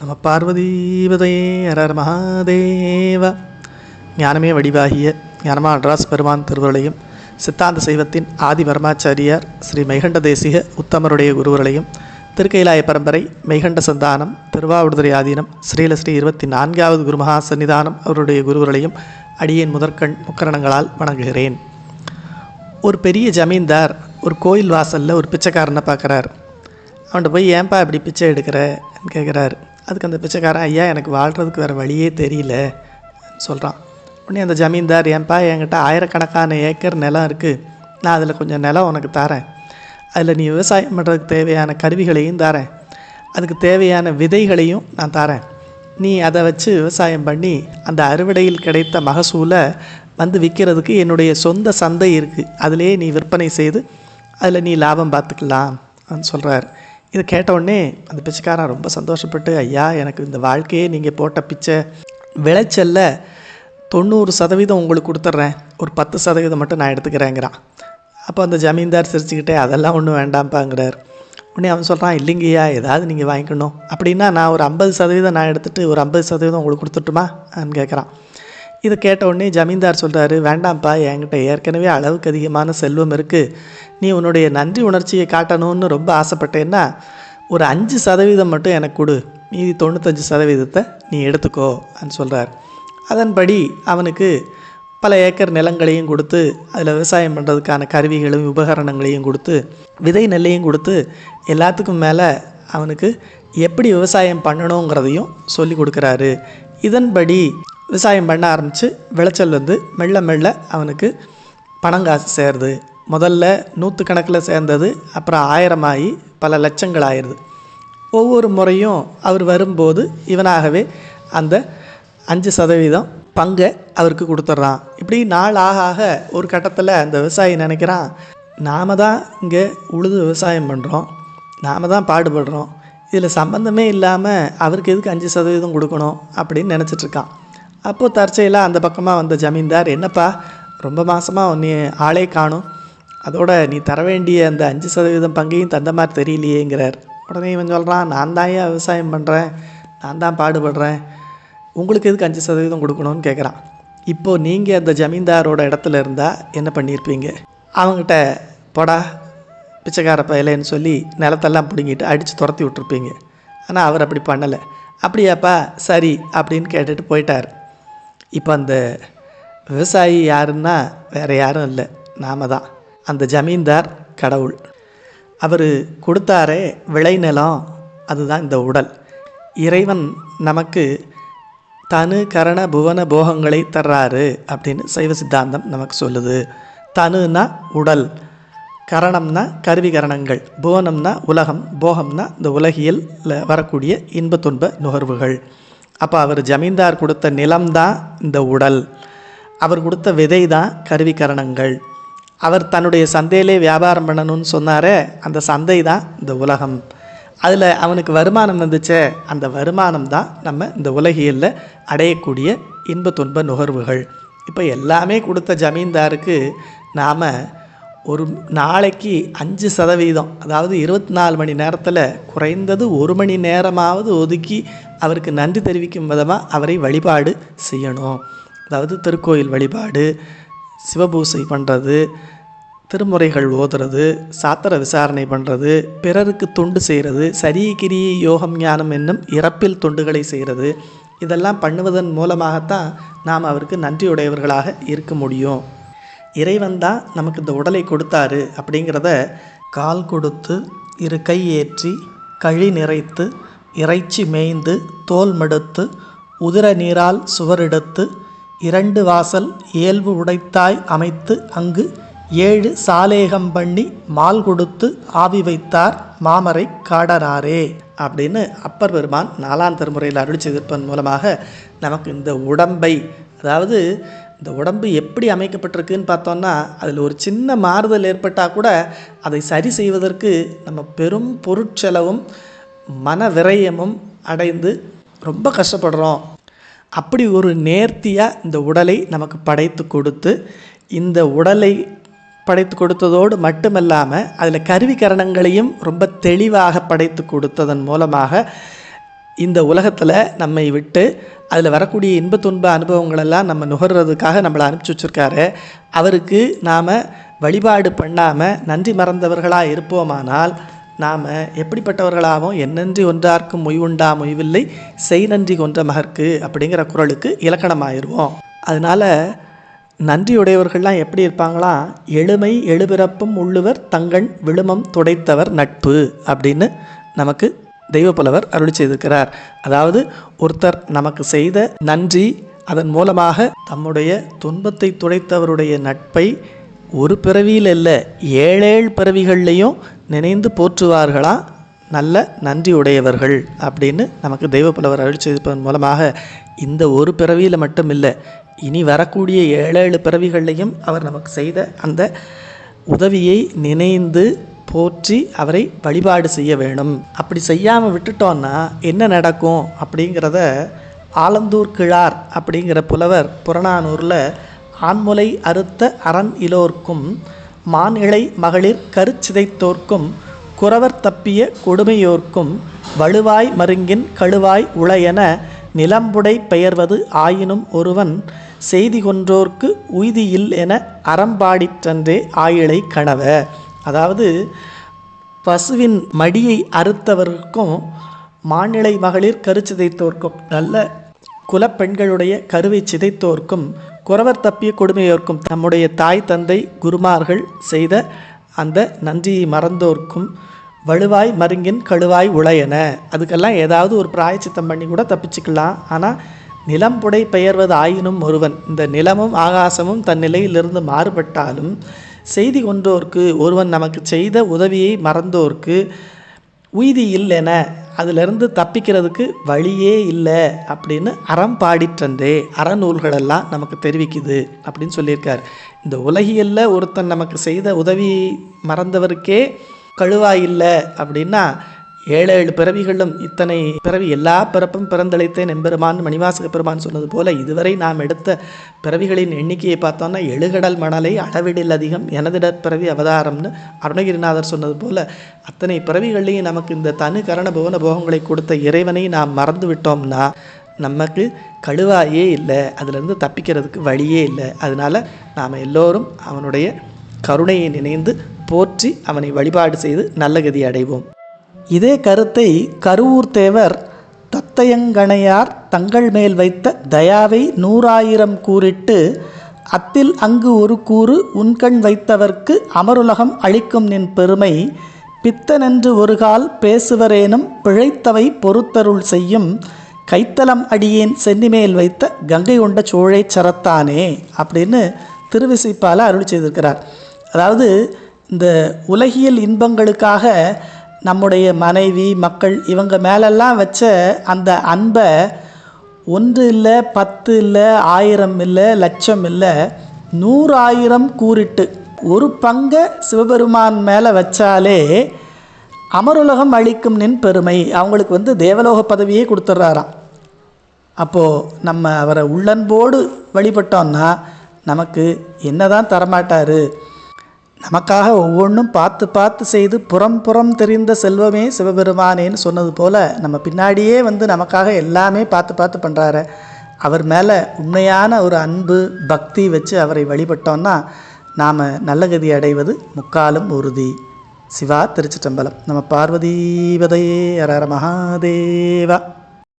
நம பார்வதீபதையே அரர் மகாதேவ. ஞானமே வடிவாகிய ஞானமா அட்ராஸ் பெருமான் திருவருளையும் சித்தாந்த சைவத்தின் ஆதி பரமாச்சாரியார் ஸ்ரீ மைகண்ட தேசிக உத்தமருடைய குருவர்களையும் திருக்கைலாய பரம்பரை மெய்கண்ட சந்தானம் திருவாவூர்துறை ஆதீனம் ஸ்ரீலஸ்ரீ இருபத்தி நான்காவது குருமகா சன்னிதானம் அவருடைய குருவர்களையும் அடியேன் முதற்கண் முக்கரணங்களால் வணங்குகிறேன். ஒரு பெரிய ஜமீன்தார் ஒரு கோயில் வாசலில் ஒரு பிச்சைக்காரனை பார்க்குறார் அவன்கிட்ட போய் ஏன்பா இப்படி பிச்சை எடுக்கிறன்னு கேட்குறாரு அதுக்கு அந்த பிச்சைக்காரன் ஐயா எனக்கு வாழ்கிறதுக்கு வேறு வழியே தெரியல சொல்கிறான் உடனே அந்த ஜமீன்தார் ஏன்பா என்கிட்ட ஆயிரக்கணக்கான ஏக்கர் நிலம் இருக்குது நான் அதில் கொஞ்சம் நிலம் உனக்கு தரேன். அதில் நீ விவசாயம் பண்ணுறதுக்கு தேவையான கருவிகளையும் தரேன். அதுக்கு தேவையான விதைகளையும் நான் தரேன். நீ அதை வச்சு விவசாயம் பண்ணி அந்த அறுவடையில் கிடைத்த மகசூலை வந்து விற்கிறதுக்கு என்னுடைய சொந்த சந்தை இருக்குது அதிலே நீ விற்பனை செய்து அதில் நீ லாபம் பார்த்துக்கலாம் சொல்கிறார் இதை கேட்ட உடனே அந்த பிச்சைக்காரன் ரொம்ப சந்தோஷப்பட்டு ஐயா எனக்கு இந்த வாழ்க்கையே நீங்கள் போட்ட பிச்சை விளைச்சல்ல. தொண்ணூறு சதவீதம் உங்களுக்கு கொடுத்துட்றேன் ஒரு பத்து சதவீதம் மட்டும் நான் எடுத்துக்கிறேங்கிறான். அப்போ அந்த ஜமீன்தார் சிரிச்சுக்கிட்டே அதெல்லாம் ஒன்றும் வேண்டாம்ப்பாங்கிறார் உடனே அவன் சொல்கிறான் இல்லைங்கய்யா ஏதாவது நீங்கள் வாங்கிக்கணும். அப்படின்னா நான் ஒரு ஐம்பது சதவீதம் நான் எடுத்துகிட்டு ஒரு ஐம்பது சதவீதம் உங்களுக்கு கொடுத்துட்டுமா? அப்படின்னு கேட்குறான் இதை கேட்ட உடனே ஜமீன்தார் சொல்கிறாரு வேண்டாம்ப்பா என்கிட்ட ஏற்கனவே அளவுக்கு அதிகமான செல்வம் இருக்குது நீ உன்னுடைய நன்றி உணர்ச்சியை காட்டணும்னு ரொம்ப ஆசைப்பட்டேன்னா ஒரு அஞ்சு சதவீதம் மட்டும் எனக்கு கொடு. மீதி தொண்ணூத்தஞ்சு சதவீதத்தை நீ எடுத்துக்கோ அப்படின்னு சொல்கிறார் அதன்படி அவனுக்கு பல ஏக்கர் நிலங்களையும் கொடுத்து அதில் விவசாயம் பண்ணுறதுக்கான கருவிகளையும் உபகரணங்களையும் கொடுத்து விதை நெல்லையும் கொடுத்து எல்லாத்துக்கும் மேலே அவனுக்கு எப்படி விவசாயம் பண்ணணுங்கிறதையும் சொல்லி கொடுக்குறாரு. இதன்படி விவசாயம் பண்ண ஆரம்பித்து விளைச்சல் வந்து மெல்ல மெல்ல அவனுக்கு பணம் காசு சேருது முதல்ல நூற்றுக்கணக்கில் சேர்ந்தது அப்புறம் ஆயிரமாகி பல லட்சங்கள் ஆயிடுது. ஒவ்வொரு முறையும் அவர் வரும்போது இவனாகவே அந்த அஞ்சு சதவீதம் பங்கை அவருக்கு கொடுத்துட்றான். இப்படி நாள் ஆக ஆக ஒரு கட்டத்தில் அந்த விவசாயி நினைக்கிறான் நாம தான் இங்கே உழுது விவசாயம் பண்ணுறோம் நாம தான் பாடுபடுறோம். இதில் சம்மந்தமே இல்லாமல் அவருக்கு எதுக்கு அஞ்சு சதவீதம் கொடுக்கணும்? அப்படின்னு நினச்சிட்ருக்கான் அப்போது தற்செயலாக அந்த பக்கமாக வந்த ஜமீன்தார் என்னப்பா ரொம்ப மாதமாக நீ ஆளே காணும். அதோட நீ தர வேண்டிய அந்த அஞ்சு சதவீதம் பங்கையும் தந்த மாதிரி தெரியலையேங்கிறார். உடனே இவன் சொல்கிறான் நான் தான் ஏன் விவசாயம் பண்ணுறேன் நான் தான் பாடுபடுறேன். உங்களுக்கு எதுக்கு அஞ்சு சதவீதம் கொடுக்கணும்னு கேட்குறான் இப்போது நீங்கள் அந்த ஜமீன்தாரோட இடத்துல இருந்தால் என்ன பண்ணியிருப்பீங்க அவங்ககிட்ட போடா பிச்சைக்கார பயலேன்னு சொல்லி நிலத்தெல்லாம் பிடுங்கிட்டு அடித்து துரத்தி விட்ருப்பீங்க ஆனால் அவர் அப்படி பண்ணலை. அப்படியாப்பா சரி அப்படின்னு கேட்டுட்டு போயிட்டார். இப்போ அந்த விவசாயி யாருன்னா வேறு யாரும் இல்லை. நாம தான். அந்த ஜமீன்தார் கடவுள். அவர் கொடுத்தாரே விளைநிலம் அதுதான் இந்த உடல். இறைவன் நமக்கு தனு கரண புவன போகங்களை தர்றாரு அப்படின்னு சைவ சித்தாந்தம் நமக்கு சொல்லுது. தனுனா உடல் கரணம்னா கருவி கரணங்கள் புவனம்னா உலகம் போகம்னா இந்த உலகியலில் வரக்கூடிய இன்ப துன்ப நுகர்வுகள். அப்போ அவர் ஜமீன்தார் கொடுத்த நிலம்தான் இந்த உடல். அவர் கொடுத்த விதை தான் கருவிக்கரணங்கள் அவர் தன்னுடைய சந்தையிலே வியாபாரம் பண்ணணும்னு சொன்னாரே அந்த சந்தை தான் இந்த உலகம். அதில் அவனுக்கு வருமானம் வந்துச்சே அந்த வருமானம் தான் நம்ம இந்த உலகியலில் அடையக்கூடிய இன்ப துன்ப நுகர்வுகள். இப்போ எல்லாமே கொடுத்த ஜமீன்தாருக்கு நாம் ஒரு நாளைக்கு அஞ்சு சதவீதம் அதாவது இருபத்தி நாலு மணி நேரத்தில் குறைந்தது ஒரு மணி நேரமாவது ஒதுக்கி அவருக்கு நன்றி தெரிவிக்கும் விதமாக அவரை வழிபாடு செய்யணும். அதாவது திருக்கோயில் வழிபாடு சிவபூசை பண்ணுறது திருமுறைகள் ஓதுறது சாத்திர விசாரணை பண்ணுறது பிறருக்கு தொண்டு செய்கிறது சரியகிரி யோகம் ஞானம் என்னும் இறப்பில் தொண்டுகளை செய்கிறது இதெல்லாம் பண்ணுவதன் மூலமாகத்தான் நாம் அவருக்கு நன்றியுடையவர்களாக இருக்க முடியும். இறைவன் தான் நமக்கு இந்த உடலை கொடுத்தாரு அப்படிங்கிறத கால் கொடுத்து இரு கை ஏற்றி கழி நிறைத்து இறைச்சி மேய்ந்து தோல் மடுத்து உதிர நீரால் சுவரெடுத்து இரண்டு வாசல் இயல்பு உடைத்தாய் அமைத்து அங்கு ஏழு சாலேகம் பண்ணி மால் கொடுத்து ஆவி வைத்தார் மாமரை காடனாரே அப்படின்னு அப்பர் பெருமான் நாலாம் திருமுறையில் அருள் செய்திருப்பதன் மூலமாக நமக்கு இந்த உடம்பை அதாவது இந்த உடம்பு எப்படி அமைக்கப்பட்டிருக்குன்னு பார்த்தோம்னா அதில் ஒரு சின்ன மாறுதல் ஏற்பட்டால் கூட அதை சரி செய்வதற்கு நம்ம பெரும் பொருட்செலவும் மன விரயமும் அடைந்து ரொம்ப கஷ்டப்படுறோம். அப்படி ஒரு நேர்த்தியாக இந்த உடலை நமக்கு படைத்து கொடுத்து இந்த உடலை படைத்து கொடுத்ததோடு மட்டுமல்லாமல் அதில் கருவிக்கரணங்களையும் ரொம்ப தெளிவாக படைத்து கொடுத்ததன் மூலமாக இந்த உலகத்தில் நம்மை விட்டு அதில் வரக்கூடிய இன்ப துன்ப அனுபவங்களெல்லாம் நம்ம நுகர்றதுக்காக நம்மளை அனுப்பிச்சி வச்சுருக்காரு. அவருக்கு நாம் வழிபாடு பண்ணாமல் நன்றி மறந்தவர்களாக இருப்போமானால் நாம் எப்படிப்பட்டவர்களாகவும் என்னன்றி ஒன்றார்க்கும் மொய்வுண்டா மொய்வில்லை செய் நன்றி கொன்ற மகர்க்கு அப்படிங்கிற குரலுக்கு இலக்கணமாயிருவோம். அதனால் நன்றியுடையவர்கள்லாம் எப்படி இருப்பாங்களாம் எளிமை எழுபிறப்பும் உள்ளுவர் தங்கண் விழுமம் துடைத்தவர் நட்பு அப்படின்னு நமக்கு தெய்வப்புலவர் அருளி செய்திருக்கிறார். அதாவது ஒருத்தர் நமக்கு செய்த நன்றி அதன் மூலமாக தம்முடைய துன்பத்தை துடைத்தவருடைய நட்பை ஒரு பிறவியில் இல்லை ஏழேழு பிறவிகள்லையும் நினைந்து போற்றுவார்களா? நல்ல நன்றி உடையவர்கள் அப்படின்னு நமக்கு தெய்வப்புலவர் அருள் செய்திருப்பதன் மூலமாக இந்த ஒரு பிறவியில் மட்டும் இல்லை இனி வரக்கூடிய ஏழேழு பிறவிகள்லையும் அவர் நமக்கு செய்த அந்த உதவியை நினைந்து போற்றி அவரை வழிபாடு செய்ய வேணும். அப்படி செய்யாமல் விட்டுட்டோன்னா என்ன நடக்கும் அப்படிங்கிறத ஆலந்தூர் கிழார் அப்படிங்கிற புலவர் புறநானூரில் ஆண்முலை அறுத்த அரண் இலோர்க்கும் மான் இழை மகளிர் கருச்சிதைத்தோர்க்கும் குறவர் தப்பிய கொடுமையோர்க்கும் வலுவாய் மருங்கின் கழுவாய் உளையென நிலம்புடை பெயர்வது ஆயினும் ஒருவன் செய்தி கொன்றோர்க்கு உய்தியில் என அறம்பாடிற்றன்றே ஆயிழை கணவ. அதாவது பசுவின் மடியை அறுத்தவருக்கும் மாநிலை மகளிர் கரு சிதைத்தோர்க்கும் நல்ல குலப்பெண்களுடைய கருவை சிதைத்தோர்க்கும் குறவர் தப்பிய கொடுமையோர்க்கும் தம்முடைய தாய் தந்தை குருமார்கள் செய்த அந்த நன்றியை மறந்தோர்க்கும் வலுவாய் மருங்கின் கழுவாய் உளையன. அதுக்கெல்லாம் ஏதாவது ஒரு பிராயச்சித்தம் பண்ணி கூட தப்பிச்சுக்கலாம். ஆனால் நிலம் புடை பெயர்வது ஆயினும் ஒருவன் இந்த நிலமும் ஆகாசமும் தன் நிலையிலிருந்து மாறுபட்டாலும் செய்தி கொண்டோர்க்கு ஒருவன் நமக்கு செய்த உதவியை மறந்தோர்க்கு உய்தி இல்லைன அதிலிருந்து தப்பிக்கிறதுக்கு வழியே இல்லை அப்படின்னு அறம் பாடிற்றன்றே அறநூல்களெல்லாம் நமக்கு தெரிவிக்குது அப்படின்னு சொல்லியிருக்கார். இந்த உலகியல்ல ஒருத்தன் நமக்கு செய்த உதவி மறந்தவருக்கே கழுவா இல்லை அப்படின்னா ஏழு ஏழு பிறவிகளும் இத்தனை பிறவி எல்லா பிறப்பும் பிறந்தளித்தேன் எம்பெருமான் மணிவாசக பெருமான் சொன்னது போல இதுவரை நாம் எடுத்த பிறவிகளின் எண்ணிக்கையை பார்த்தோம்னா எழுகடல் மணலை அளவிடில் அதிகம் எனதிடற் பிறவி அவதாரம்னு அருணகிரிநாதர் சொன்னது போல அத்தனை பிறவிகள்லையும் நமக்கு இந்த தனு கரண புவன போகங்களை கொடுத்த இறைவனை நாம் மறந்து விட்டோம்னா நமக்கு கழுவாயே இல்லை அதிலிருந்து தப்பிக்கிறதுக்கு வழியே இல்லை. அதனால் நாம் எல்லோரும் அவனுடைய கருணையை நினைந்து போற்றி அவனை வழிபாடு செய்து நல்ல கதி அடைவோம். இதே கருத்தை கருவூர் தேவர் தத்தையங்கணையார் தங்கள் மேல் வைத்த தயாவை நூறாயிரம் கூறிட்டு அத்தில் அங்கு ஒரு கூறு உன்கண் வைத்தவர்க்கு அமருலகம் அளிக்கும் நின் பெருமை பித்தனென்று ஒருகால் பேசுவரேனும் பிழைத்தவை பொறுத்தருள் செய்யும் கைத்தலம் அடியேன் சென்னிமேல் வைத்த கங்கை கொண்ட சோழை சரத்தானே அப்படின்னு திருவிசைப்பால அருள் செய்திருக்கிறார். அதாவது இந்த உலகியல் இன்பங்களுக்காக நம்முடைய மனைவி மக்கள் இவங்க மேலெல்லாம் வச்ச அந்த அன்பை ஒன்று இல்லை பத்து இல்லை ஆயிரம் இல்லை லட்சம் இல்லை நூறாயிரம் கூறிட்டு ஒரு பங்கை சிவபெருமான் மேலே வச்சாலே அமருலகம் அளிக்கும் நின் பெருமை. அவங்களுக்கு வந்து தேவலோக பதவியே கொடுத்துட்றாராம் அப்போது நம்ம அவரை உள்ளன்போடு வழிபட்டோம்னா நமக்கு என்னதான் தரமாட்டார்? நமக்காக ஒவ்வொன்றும் பார்த்து பார்த்து செய்து புறம் புறம் தெரிந்த செல்வமே சிவபெருமானேன்னு சொன்னது போல் நம்ம பின்னாடியே வந்து நமக்காக எல்லாமே பார்த்து பார்த்து பண்ணுறாரு அவர் மேலே உண்மையான ஒரு அன்பு பக்தி வச்சு அவரை வழிபட்டோம்னா நாம் நல்ல கதி அடைவது முக்காலும் உறுதி. சிவா திருச்சிற்றம்பலம். நம்ம பார்வதீபதையே அரர மகாதேவா.